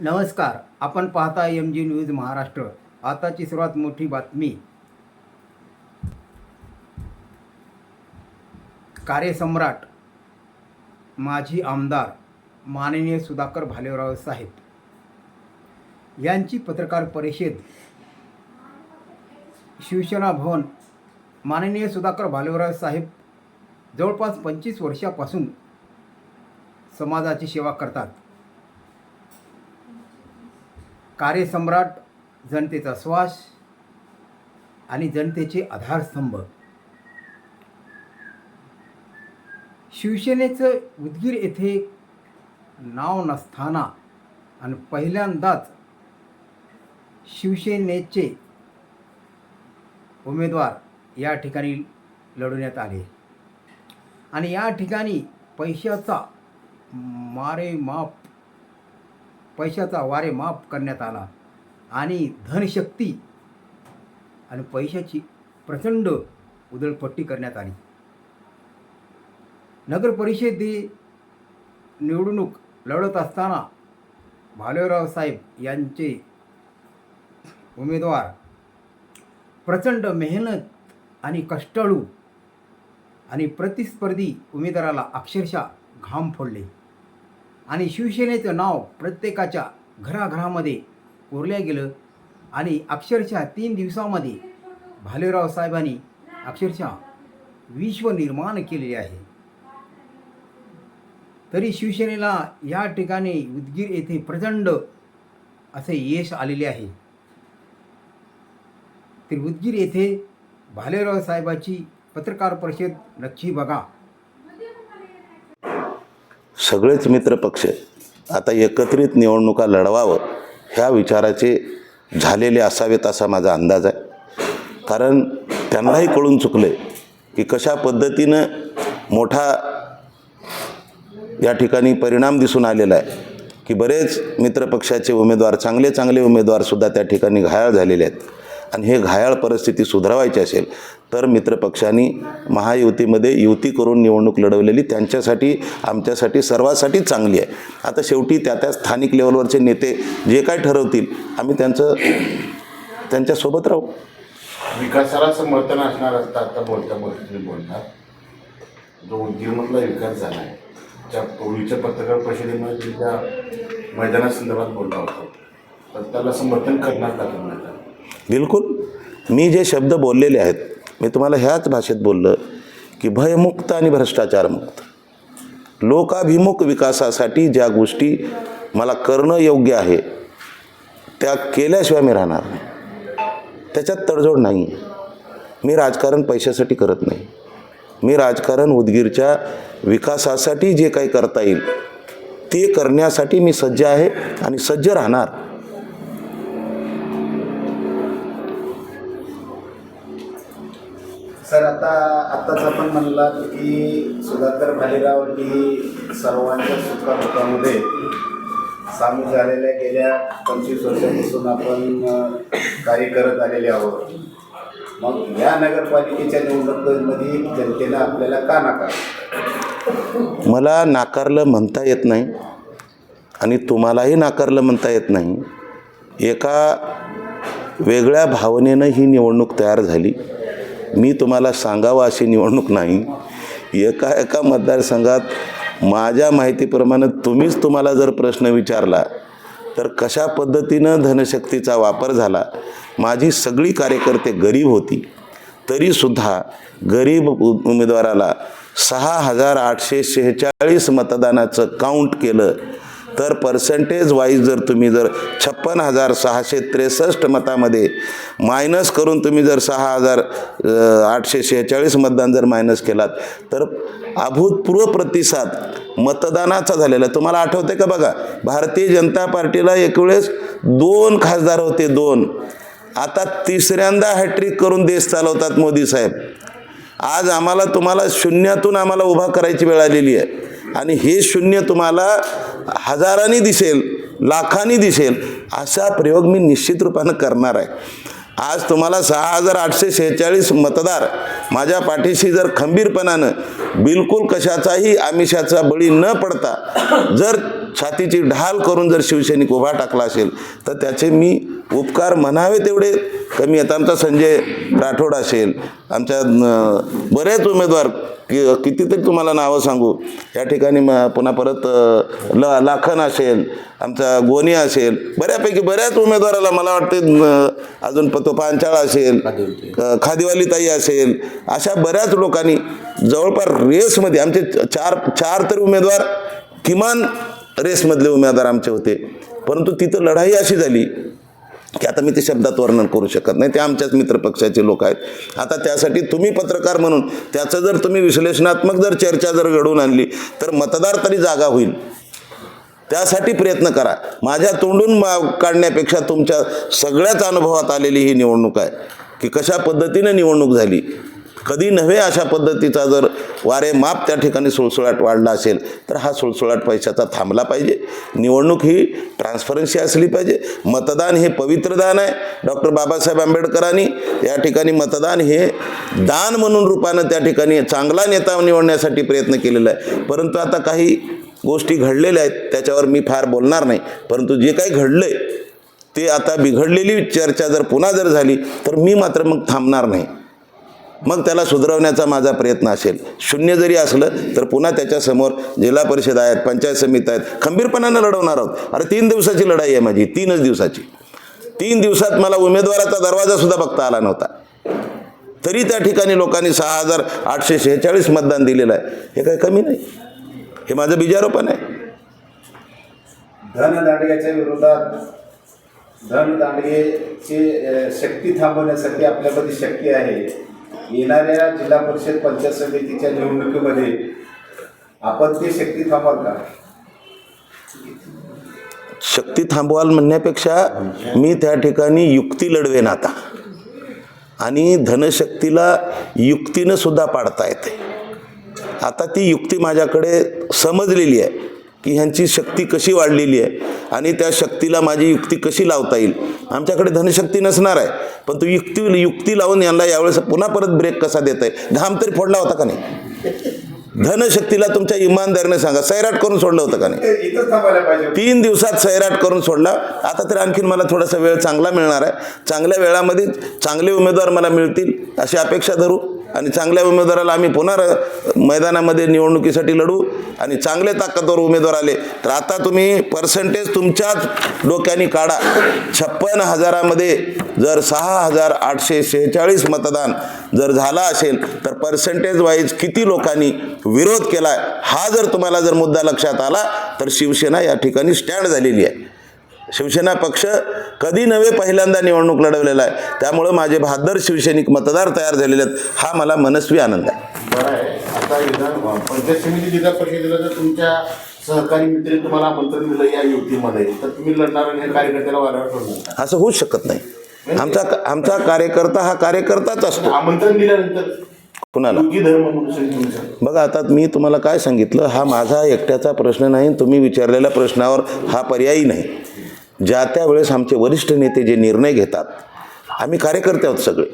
नमस्कार आपण पाहता एम जी न्यूज महाराष्ट्र. आताची सर्वात मोठी बातमी. कार्यसम्राट माजी आमदार माननीय सुधाकर भालेराव साहेब. यांची पत्रकार परिषद शिवसेना भवन माननीय सुधाकर भालेराव साहेब जवळपास पंचवीस वर्षापासून समाजाची सेवा करतात. कार्यसम्राट जनतेचा श्वास आणि जनतेचे आधारस्तंभ. शिवसेनेचं उदगीर येथे नाव नसताना आणि पहिल्यांदाच शिवसेनेचे उमेदवार या ठिकाणी लढवण्यात आले. आणि या ठिकाणी पैशाचा मारे माप पैशाचा वारे माफ करण्यात आला. आणि धनशक्ती आणि पैशाची प्रचंड उधळपट्टी करण्यात आली. नगर परिषदे निवडणूक लढत असताना भालेराव साहेब यांचे उमेदवार प्रचंड मेहनत आणि कष्टाळू आणि प्रतिस्पर्धी उमेदवाराला अक्षरशः घाम फोडले. आणि शिवसेनेचं नाव प्रत्येकाच्या घराघरामध्ये कोरल्या गेलं आणि अक्षरशः तीन दिवसामध्ये भालेराव साहेबांनी अक्षरशः विश्व निर्माण केलेले आहे. तरी शिवसेनेला या ठिकाणी उदगीर येथे प्रचंड असे यश आलेले आहे. तर उदगीर येथे भालेराव साहेबाची पत्रकार परिषद नक्की बघा. सगळेच मित्रपक्ष आता एकत्रित निवडणुका लढवावं ह्या विचाराचे झालेले असावेत असा माझा अंदाज आहे. कारण त्यांनाही कळून चुकले की कशा पद्धतीनं मोठा या ठिकाणी परिणाम दिसून आलेला आहे की बरेच मित्रपक्षाचे उमेदवार चांगले चांगले उमेदवारसुद्धा त्या ठिकाणी घायाळ झालेले आहेत. आणि हे घायाळ परिस्थिती सुधारवायची असेल तर मित्रपक्षांनी महायुतीमध्ये युती करून निवडणूक लढवलेली त्यांच्यासाठी आमच्यासाठी सर्वासाठी चांगली आहे. आता शेवटी त्या त्या स्थानिक लेवलवरचे नेते जे काय ठरवतील आम्ही त्यांचं त्यांच्यासोबत राहू. विकासाला समर्थन असणार असतं आता बोलता बोलता तुम्ही बोलता जो उद्योगमधला विकास झाला आहे त्या पूर्वीच्या पत्रकार परिषदेमध्ये तुम्ही त्या मैदानासंदर्भात बोलला होता. तर त्याला समर्थन करणार का तुम्ही बिलकुल. मी जे शब्द बोललेले आहेत मी तुम्हाला ह्याच भाषेत बोललं की भयमुक्त आणि भ्रष्टाचारमुक्त. लोकाभिमुख विकासासाठी ज्या गोष्टी मला करणं योग्य आहे त्या केल्याशिवाय मी राहणार नाही. त्याच्यात तडजोड नाही. मी राजकारण पैशासाठी करत नाही. मी राजकारण उदगीरच्या विकासासाठी जे काही करता येईल ते करण्यासाठी मी सज्ज आहे आणि सज्ज राहणार. सर आता आत्ताच आपण म्हणला की सुधाकर भालेराव ही सर्वांच्या सुखादुखामध्ये सामील झालेल्या गेल्या पंचवीस वर्षापासून आपण कार्य करत आलेले आहोत. मग या नगरपालिकेच्या निवडणुकीमध्ये जनतेनं आपल्याला का नाकार मला नाकारलं म्हणता येत नाही आणि तुम्हालाही नाकारलं म्हणता येत नाही. एका वेगळ्या भावनेनं ही निवडणूक तयार झाली. मी तुम्हाला सांगावं अशी निवडणूक नाही. एका एका मतदारसंघात माझ्या माहितीप्रमाणे तुम्हीच तुम्हाला जर प्रश्न विचारला तर कशा पद्धतीनं धनशक्तीचा वापर झाला? माझी सगळी कार्यकर्ते गरीब होती. तरीसुद्धा गरीब उमेदवाराला सहा हजार आठशे शेहेचाळीस मतदानाचं काउंट केलं तर पर्सेंटेज वाईज जर तुम्ही जर छप्पन हजार सहाशे त्रेसष्ट मतामध्ये मायनस करून तुम्ही जर सहा हजार आठशे शेहेचाळीस मतदान जर मायनस केलात तर अभूतपूर्व प्रतिसाद मतदानाचा झालेला तुम्हाला आठवते का बघा? भारतीय जनता पार्टीला एक वेळेस दोन खासदार होते दोन. आता तिसऱ्यांदा हॅट्रिक करून देश चालवतात मोदी साहेब. आज आम्हाला तुम्हाला शून्यातून आम्हाला उभा करायची वेळ आलेली आहे. आणि हे शून्य तुम्हाला हजारांनी दिसेल लाखांनी दिसेल असा प्रयोग मी निश्चित रूपानं करणार आहे. आज तुम्हाला सहा हजार आठशे शेहेचाळीस मतदार माझ्या पाठीशी जर खंबीरपणानं बिलकुल कशाचाही आमिषाचा बळी न पडता जर छातीची ढाल करून जर शिवसैनिक उभा टाकला असेल तर त्याचे मी उपकार म्हणावे तेवढे कमी आहेत. आमचा संजय राठोड असेल आमच्या बरेच उमेदवार कि कितीतरी तुम्हाला नावं सांगू. या ठिकाणी म पुन्हा परत ल लाखन असेल आमचा गोनी असेल बऱ्यापैकी बऱ्याच उमेदवाराला मला वाटते अजून तो पांचाळ असेल अं, खादीवाली ताई असेल अशा बऱ्याच लोकांनी जवळपास रेसमध्ये आमचे चार चार तरी उमेदवार किमान रेसमधले उमेदवार आमचे होते. परंतु तिथं लढाई अशी झाली की आता मी ते शब्दात वर्णन करू शकत नाही. ते आमच्याच मित्रपक्षाचे लोक आहेत. आता त्यासाठी तुम्ही पत्रकार म्हणून त्याचं जर तुम्ही विश्लेषणात्मक जर चर्चा जर घडवून आणली तर मतदार तरी जागा होईल. त्यासाठी प्रयत्न करा. माझ्या तोंडून काढण्यापेक्षा तुमच्या सगळ्याच अनुभवात आलेली ही निवडणूक आहे की कशा पद्धतीनं निवडणूक झाली. कधी नव्हे अशा पद्धतीचा जर वारे माप त्या ठिकाणी सुळसुळाट वाढला असेल तर हा सुळसुळाट पैशाचा थांबला पाहिजे. निवडणूक ही ट्रान्सपरन्सी असली पाहिजे. मतदान हे पवित्र दान आहे. डॉक्टर बाबासाहेब आंबेडकरांनी या ठिकाणी मतदान हे दान म्हणून रूपानं त्या ठिकाणी चांगला नेता निवडण्यासाठी प्रयत्न केलेला आहे. परंतु आता काही गोष्टी घडलेल्या आहेत त्याच्यावर मी फार बोलणार नाही. परंतु जे काही घडलं आहे ते आता बिघडलेली चर्चा जर पुन्हा जर झाली तर मी मात्र मग थांबणार नाही. मग त्याला सुधारवण्याचा माझा प्रयत्न असेल. शून्य जरी असलं तर पुन्हा त्याच्यासमोर जिल्हा परिषद आहेत पंचायत समिती आहेत खंबीरपणानं लढवणार आहोत. अरे तीन दिवसाची लढाई आहे माझी तीनच दिवसाची. तीन दिवसात मला उमेदवाराचा दरवाजासुद्धा बघता आला नव्हता. तरी त्या ठिकाणी लोकांनी सहा हजार आठशे शेहेचाळीस मतदान दिलेलं आहे. हे काही कमी नाही. हे माझं बीजारोपण आहे. धनदांडग्याच्या विरोधात धनदांडगेची शक्ती थांबवण्यासाठी आपल्यामध्ये शक्य आहे. येणाऱ्या जिल्हा परिषद पंचायत समितीच्या निवडणुकीमध्ये आपण ती शक्ती थांबवाल का? शक्ती थांबवाल म्हणण्यापेक्षा मी त्या ठिकाणी युक्ती लढवेन आता. आणि धनशक्तीला युक्तीनं सुद्धा पाडता येते. आता ती युक्ती माझ्याकडे समजलेली आहे. की ह्यांची शक्ती कशी वाढलेली आहे आणि त्या शक्तीला माझी युक्ती कशी लावता येईल? आमच्याकडे धनशक्ती नसणार आहे पण तू युक्ती युक्ती लावून यांना यावेळेस पुन्हा परत ब्रेक कसा देता येईल? घाम तरी फोडला होता का नाही? धनशक्तीला तुमच्या इमानदारीने सांगा सैराट करून सोडलं होतं का नाही? तीन दिवसात सैराट करून सोडला. आता तर आणखीन मला थोडासा वेळ चांगला मिळणार आहे. चांगल्या वेळामध्ये चांगले उमेदवार मला मिळतील अशी अपेक्षा धरू. आणि चांगल्या उमेदवाराला आम्ही पुन्हा मैदानामध्ये निवडणुकीसाठी लढू आणि चांगले ताकदवर उमेदवार आले. तर आता तुम्ही पर्सेंटेज तुमच्याच डोक्याने काढा. छप्पन हजारामध्ये जर सहा हजार आठशे शेहेचाळीस मतदान जर झाला असेल तर पर्सेंटेज वाईज किती लोकांनी विरोध केला हा जर तुम्हाला जर मुद्दा लक्षात आला तर शिवसेना या ठिकाणी स्टँड झालेली आहे. शिवसेना पक्ष कधी नव्हे पहिल्यांदा निवडणूक लढवलेला आहे. त्यामुळं माझे बहादर शिवसैनिक मतदार तयार झालेले आहेत. हा मला मनस्वी आनंद आहे. बरं आहे. आता विधान पंचायत समिती जिल्हा परिषदेला जर तुमच्या सहकारी मित्र तुम्हाला आमंत्रण दिलं या युतीमध्ये तर तुम्ही लढणार आणि कार्यकर्त्याला वाऱ्यावर सोडणार असं होऊच शकत नाही. आमचा आमचा कार्यकर्ता हा कार्यकर्ताच असतो. आमंत्रण दिल्यानंतर कुणाला? बघा आता मी तुम्हाला काय सांगितलं हा माझा एकट्याचा प्रश्न नाही तुम्ही विचारलेल्या प्रश्नावर हा पर्यायी नाही. ज्या त्या वेळेस आमचे वरिष्ठ नेते जे निर्णय घेतात आम्ही कार्यकर्ते आहोत सगळे.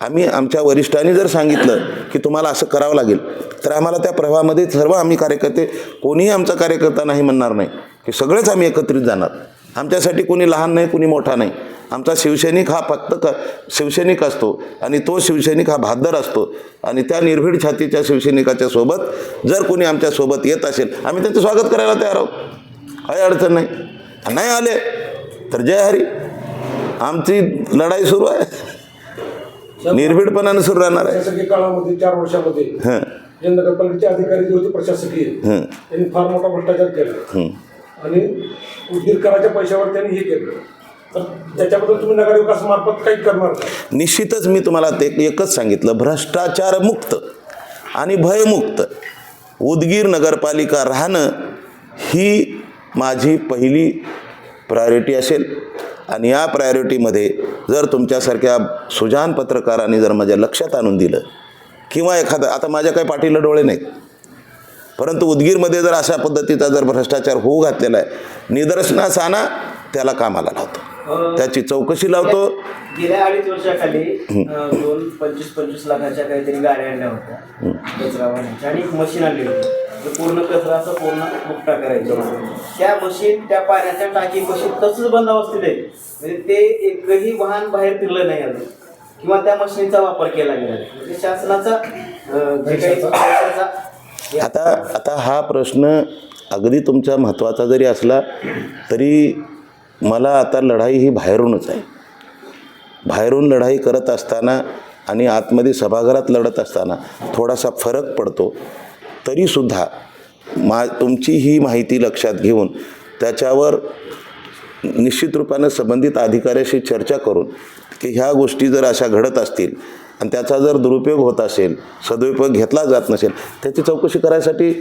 आम्ही आमच्या वरिष्ठांनी जर सांगितलं की तुम्हाला असं करावं लागेल तर आम्हाला त्या प्रवाहामध्ये सर्व आम्ही कार्यकर्ते कोणीही आमचा कार्यकर्ता नाही म्हणणार नाही की सगळेच आम्ही एकत्रित जाणार. आमच्यासाठी कोणी लहान नाही कोणी मोठा नाही. आमचा शिवसैनिक हा फक्त क शिवसैनिक असतो आणि तो शिवसैनिक हा भादर असतो. आणि त्या निर्भीड छातीच्या शिवसैनिकाच्या सोबत जर कोणी आमच्यासोबत येत असेल आम्ही त्यांचं स्वागत करायला तयार आहोत. काही अडचण नाही. नाही आले तर जय हरी. आमची लढाई सुरू आहे. निर्भीडपणानं सुरू राहणार आहे. काळामध्ये चार वर्षामध्ये हं. जे नगरपालिकेचे अधिकारी जे होते प्रशासकीय हं. त्यांनी फार मोठा भ्रष्टाचार केला. हं. आणि उद्योग कराच्या पैशावर त्यांनी हे केलं. तर त्याच्याबद्दल तुम्ही नगरविकास मार्फत काही करणार निश्चितच मी तुम्हाला ते एकच सांगितलं. भ्रष्टाचारमुक्त आणि भयमुक्त उदगीर नगरपालिका राहणं ही माझी पहिली प्रायोरिटी असेल. आणि या प्रायोरिटीमध्ये जर तुमच्यासारख्या सुजान पत्रकारांनी जर माझ्या लक्षात आणून दिलं किंवा एखादं आता माझ्या काही पाठीला डोळे नाहीत. परंतु उदगीरमध्ये जर अशा पद्धतीचा जर भ्रष्टाचार होऊ घातलेला आहे निदर्शनास आणा त्याला कामाला लावतो. त्याची चौकशी लावतो. गेल्या अडीच वर्षाखाली दोन पंचवीस पंचवीस लाखाच्या काहीतरी गाड्या आणल्या होत्या. आणि मशीन आणली होती. ते पूर्ण कचरा असं पूर्ण मुक्ता करायचं त्या मशीन त्या पाण्याच्या टाकी मशीन तसंच बंद अवस्थेत आहे. म्हणजे ते एकही वाहन बाहेर फिरलं नाही अजून. किंवा त्या मशीनचा वापर केला गेला नाही. म्हणजे शासनाचा अं, जे काही पैशाचा आता आता हा प्रश्न अगदी तुमचा महत्त्वाचा जरी असला तरी मला आता लढाई ही बाहेरूनच आहे. बाहेरून लढाई करत असताना आणि आतमध्ये सभागृहात लढत असताना थोडासा फरक पडतो. तरीसुद्धा मा तुमची ही माहिती लक्षात घेऊन त्याच्यावर निश्चित रूपानं संबंधित अधिकाऱ्याशी चर्चा करून की ह्या गोष्टी जर अशा घडत असतील आणि त्याचा जर दुरुपयोग होत असेल सदुपयोग घेतला जात नसेल त्याची चौकशी करायसाठी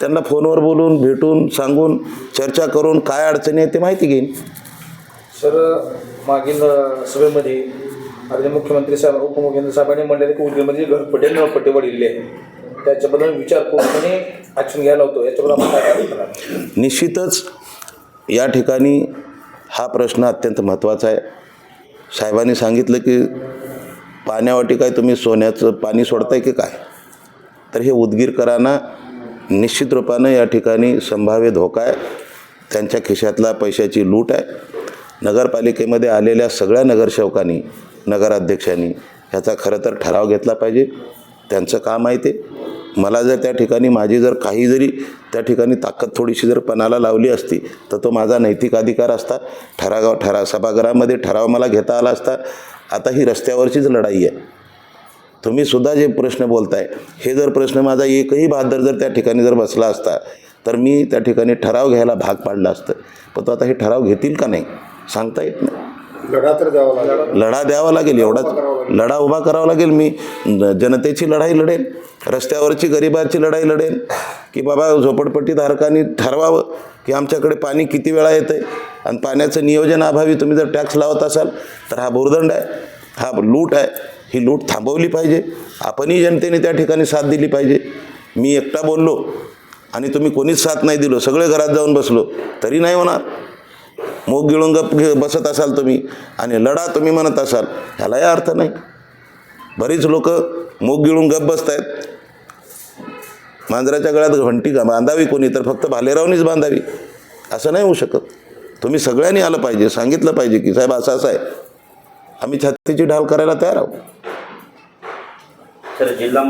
त्यांना फोनवर बोलून भेटून सांगून चर्चा करून काय अडचणी आहे ते माहिती घेईन. सर मागील सभेमध्ये आदरणीय मुख्यमंत्री साहेब उपमुख्यमंत्री साहेबांनी म्हणलेले की उद्योगमध्ये घरपट्टे नळपट्टे वाढलेले आहे त्याच्याबद्दल विचार करून ॲक्शन घ्यायला होतो. याच्याबद्दल आपण काय काय करणार निश्चितच या ठिकाणी हा प्रश्न अत्यंत महत्त्वाचा आहे. साहेबांनी सांगितलं की पाण्यावाटी काय तुम्ही सोन्याचं पाणी सोडताय की काय? तर हे उदगीरकरांना निश्चित रूपानं या ठिकाणी संभाव्य धोका आहे. त्यांच्या खिशातला पैशाची लूट आहे. नगरपालिकेमध्ये आलेल्या सगळ्या नगरसेवकांनी नगराध्यक्षांनी ह्याचा खरं तर ठराव घेतला पाहिजे. त्यांचं काम आहे ते. मला जर त्या ठिकाणी माझी जर काही जरी त्या ठिकाणी ताकद थोडीशी जर पणाला लावली असती तर तो माझा नैतिक अधिकार असता. ठराव ठरा सभागृहामध्ये ठराव मला घेता आला असता. आता ही रस्त्यावरचीच लढाई आहे. तुम्ही सुद्धा जे प्रश्न बोलताय हे जर प्रश्न माझा एकही बहादर जर त्या ठिकाणी जर बसला असता तर मी त्या ठिकाणी ठराव घ्यायला भाग पाडला असतं. पण तो आता हे ठराव घेतील का नाही सांगता येत नाही. लढा तर द्यावा लागेल. लढा द्यावा लागेल एवढाच लढा उभा करावा लागेल. मी जनतेची लढाई लढेन रस्त्यावरची गरिबाची लढाई लढेन की बाबा झोपडपट्टी धारकांनी ठरवावं की आमच्याकडे पाणी किती वेळा येतं आहे आणि पाण्याचं नियोजन अभावी तुम्ही जर टॅक्स लावत असाल तर हा भुर्दंड आहे हा लूट आहे ही लूट थांबवली पाहिजे. आपणही जनतेने त्या ठिकाणी साथ दिली पाहिजे. मी एकटा बोललो आणि तुम्ही कोणीच साथ नाही दिलो सगळे घरात जाऊन बसलो तरी नाही होणार. मूग गिळून गप घे बसत असाल तुम्ही आणि लढा तुम्ही म्हणत असाल ह्यालाही अर्थ नाही. बरीच लोक मूग गिळून गप बसत आहेत मांजराच्या गळ्यात घंटी बांधावी कोणी तर फक्त भालेरावनीच बांधावी. असं नाही होऊ शकत. तुम्ही सगळ्यांनी आलं पाहिजे सांगितलं पाहिजे की साहेब असं असं आहे. आम्ही छातीची ढाल करायला तयार आहोत. सर जिल्हा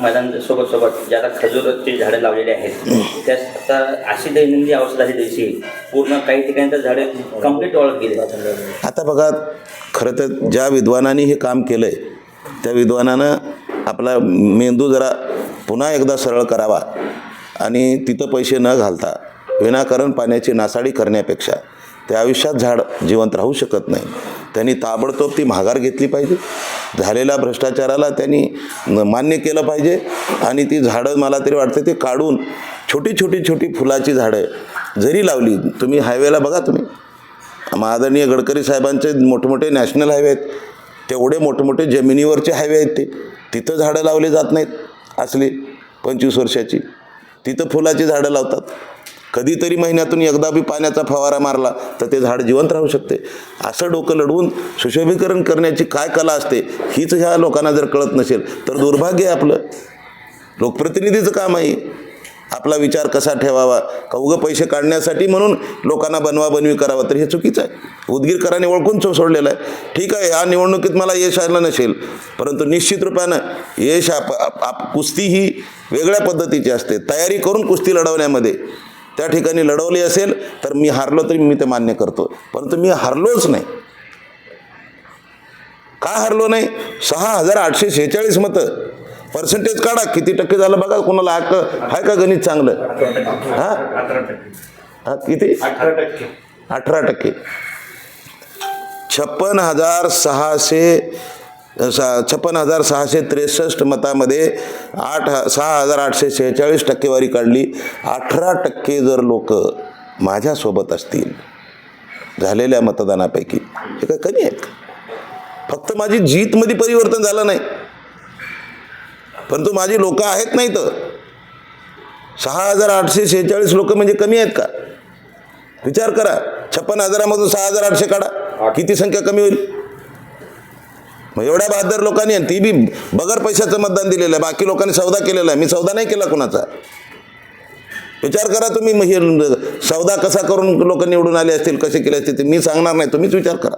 मैदान सोबत सोबत जे आता खजूरची झाडं लावलेली आहेत आता अशी दैनंदिन अवस्था झाली तशी पूर्ण काही ठिकाणी तर झाडे कंप्लीट ओळख गेले आता बघा खरं तर ज्या विद्वानांनी हे काम केलं आहे त्या विद्वानानं आपला मेंदू जरा पुन्हा एकदा सरळ करावा आणि तिथं पैसे न घालता विनाकारण पाण्याची नासाडी करण्यापेक्षा त्या आयुष्यात झाड जिवंत राहू शकत नाही. त्यांनी ताबडतोब ती माघार घेतली पाहिजे. झालेल्या भ्रष्टाचाराला त्यांनी मान्य केलं पाहिजे आणि ती झाडं मला तरी वाटतं ते काढून छोटी छोटी छोटी फुलाची झाडं जरी लावली तुम्ही हायवेला बघा तुम्ही. आदरणीय गडकरी साहेबांचे मोठमोठे नॅशनल हायवे आहेत. तेवढे मोठमोठे जमिनीवरचे हायवे आहेत ते. तिथं झाडं लावली जात नाहीत असली पंचवीस वर्षाची. तिथं फुलाची झाडं लावतात. कधीतरी महिन्यातून एकदा बी पाण्याचा फवारा मारला तर ते झाड जिवंत राहू शकते. असं डोकं लढवून सुशोभीकरण करण्याची काय कला असते हीच ह्या लोकांना जर कळत नसेल तर दुर्भाग्य आहे आपलं. लोकप्रतिनिधीचं काम आहे. आपला विचार कसा ठेवावा? का उगं पैसे काढण्यासाठी म्हणून लोकांना बनवा बनवी तर हे चुकीचं आहे. उदगीरकरांनी ओळखून सो सोडलेलं आहे. ठीक आहे या निवडणुकीत मला यश आलं नसेल परंतु निश्चित रूपानं यश आप, आप, आप कुस्ती ही वेगळ्या पद्धतीची असते. तयारी करून कुस्ती लढवण्यामध्ये त्या ठिकाणी लढवली असेल तर मी हारलो तरी मी ते मान्य करतो. परंतु मी हारलोच नाही. का हारलो नाही? सहा हजार आठशे शेहेचाळीस मतं. पर्सेंटेज काढा. किती टक्के झालं बघा कोणाला हक्क? आहे का गणित चांगलं? हां? हा किती? अठरा टक्के. छप्पन हजार सहाशे छप्पन हजार सहाशे त्रेसष्ट मतामध्ये आठ सहा हजार आठशे शेहेचाळीस टक्केवारी काढली. अठरा टक्के जर लोक माझ्यासोबत असतील झालेल्या मतदानापैकी हे काय कमी आहेत? फक्त माझी जीतमध्ये परिवर्तन झालं नाही. परंतु माझी लोक आहेत नाही तर सहा हजार आठशे शेहेचाळीस लोक म्हणजे कमी आहेत का? विचार करा. छप्पन हजारामधून सहा हजार आठशे काढा. किती संख्या कमी होईल? मग एवढ्या बहादर लोकांनी ती बी बगर पैशाचं मतदान दिलेलं आहे. बाकी लोकांनी सौदा केलेला आहे. मी सौदा नाही केला कुणाचा. विचार करा तुम्ही. मग हे सौदा कसा करून लोक निवडून आले असतील कसे केले असतील ते मी सांगणार नाही. तुम्हीच विचार करा.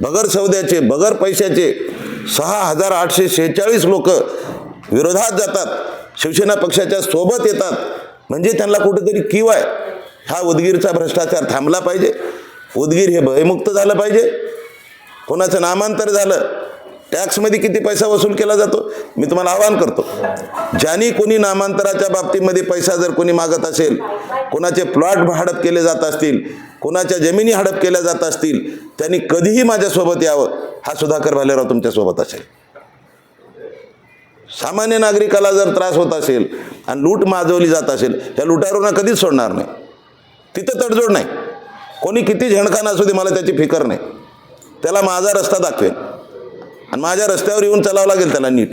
बगर सौद्याचे बगर पैशाचे सहा हजार आठशे शेहेचाळीस लोक विरोधात जातात. शिवसेना पक्षाच्या सोबत येतात. म्हणजे त्यांना कुठेतरी किव आहे. हा उदगीरचा भ्रष्टाचार थांबला पाहिजे. उदगीर हे भयमुक्त झालं पाहिजे. कोणाचं नामांतर झालं टॅक्समध्ये किती पैसा वसूल केला जातो? मी तुम्हाला आवाहन करतो. ज्यांनी कोणी नामांतराच्या बाबतीमध्ये पैसा जर कोणी मागत असेल कोणाचे प्लॉट हडप केले जात असतील कोणाच्या जमिनी हडप केल्या जात असतील त्यांनी कधीही माझ्यासोबत यावं हा सुधाकर भालेराव तुमच्यासोबत असेल. सामान्य नागरिकाला जर त्रास होत असेल आणि लूट माजवली जात असेल त्या लुटारूंना कधीच सोडणार नाही. तिथं तडजोड नाही. कोणी किती झणकान असू दे मला त्याची फिकर नाही. त्याला माझा रस्ता दाखवेल आणि माझ्या रस्त्यावर येऊन चालावं लागेल त्याला नीट.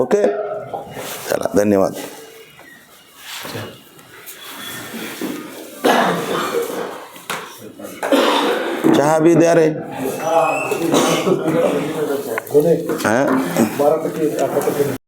ओके? चला धन्यवाद. चहा बी द्या रे. हां?